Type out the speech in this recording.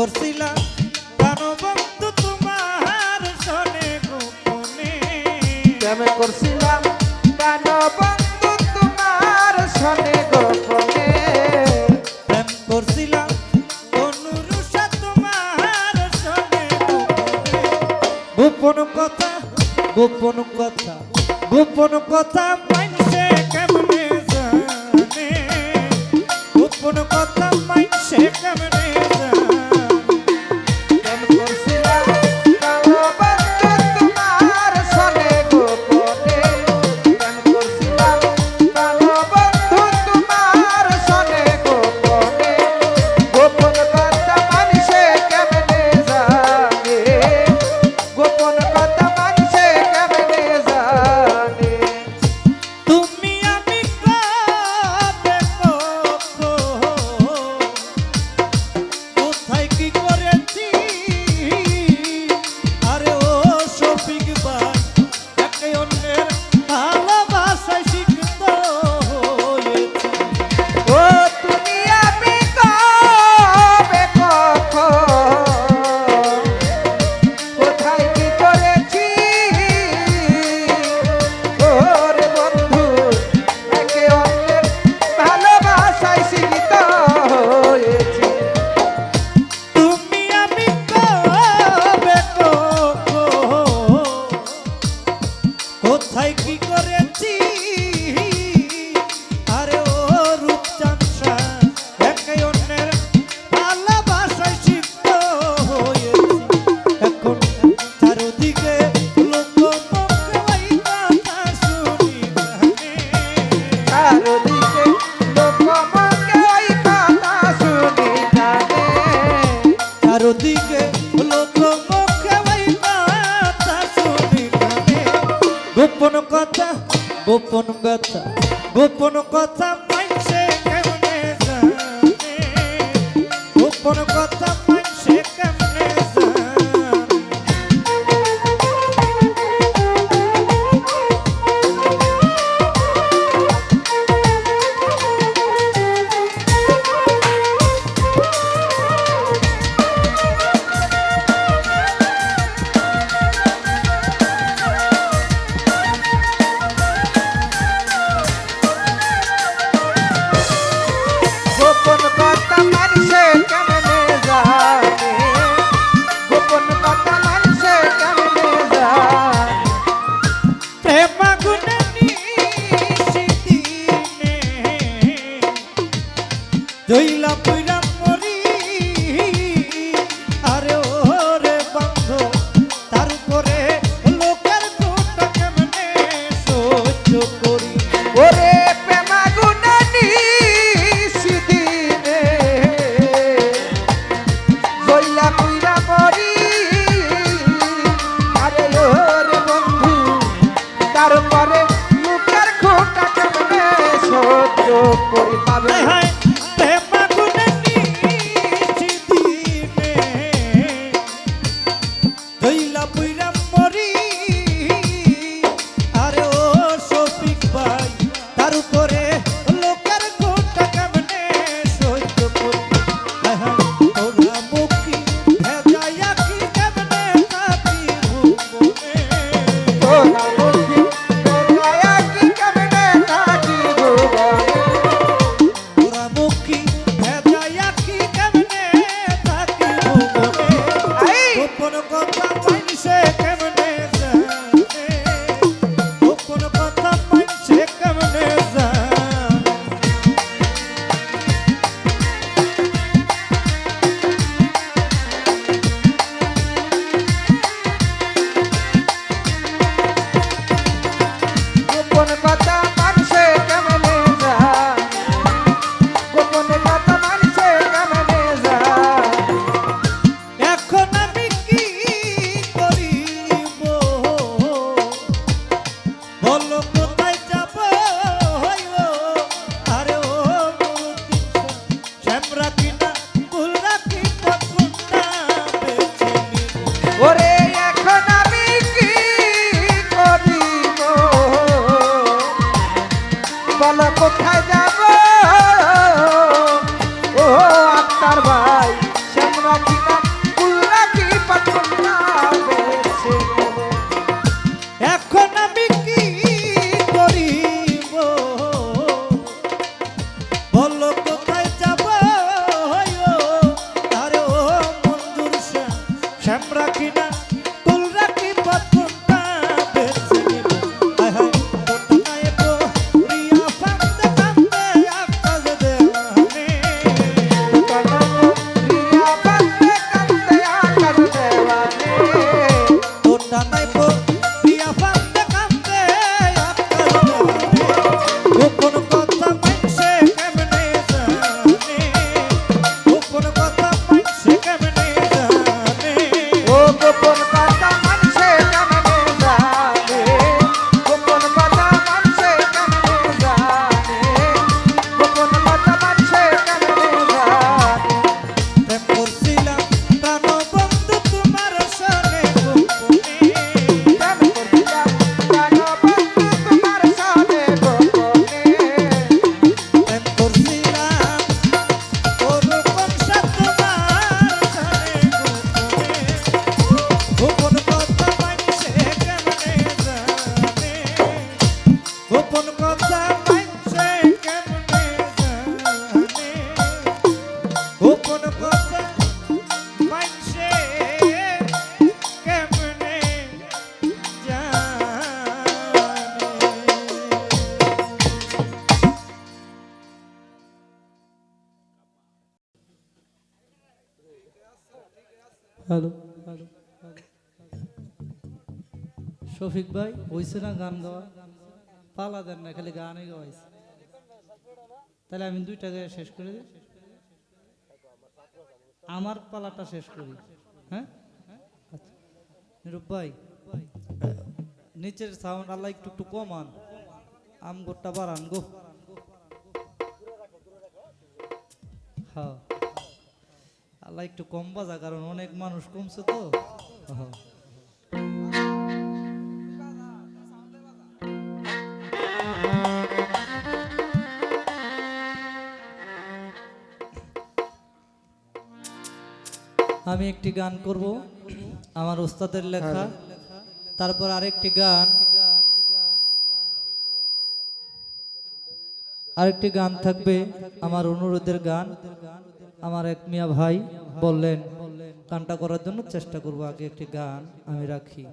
করছিলাম প্রাণবন্ধু তোমার সনে গোপনে। প্রেম করছিলাম প্রাণবন্ধু তোমার সনে গোপনে। প্রেম করছিলাম অনুরুষা তোমার সনে গোপনে। গোপন কথা গোপন কথা গোপন কথা Opa, não gata. কোন কথা হ্যালো শফিক ভাই হয়েছে না গান গাওয়া? পালা দেন না, খালি গানই গাওয়াইছে। তাহলে আমি দুইটা গায়ে শেষ করে দিই। আমার পালাটা শেষ করি। হ্যাঁ? আচ্ছা। নিরূপ ভাই, নিচের সাউন্ড আল্লাহ একটু একটু কমান। আম গোটটা বাড়ান গো। হ্যাঁ। আল্লাহ একটু কম বাজা, কারণ অনেক মানুষ কমছে তো। আমি একটি গান করব, আমার ওস্তাদের লেখা। তারপর আরেকটি গান। আরেকটি গান থাকবে আমার অনুরোধের গান, আমার এক মিয়া ভাই। বললেন গানটা করার জন্য চেষ্টা করব আগে একটি গান আমি রাখি।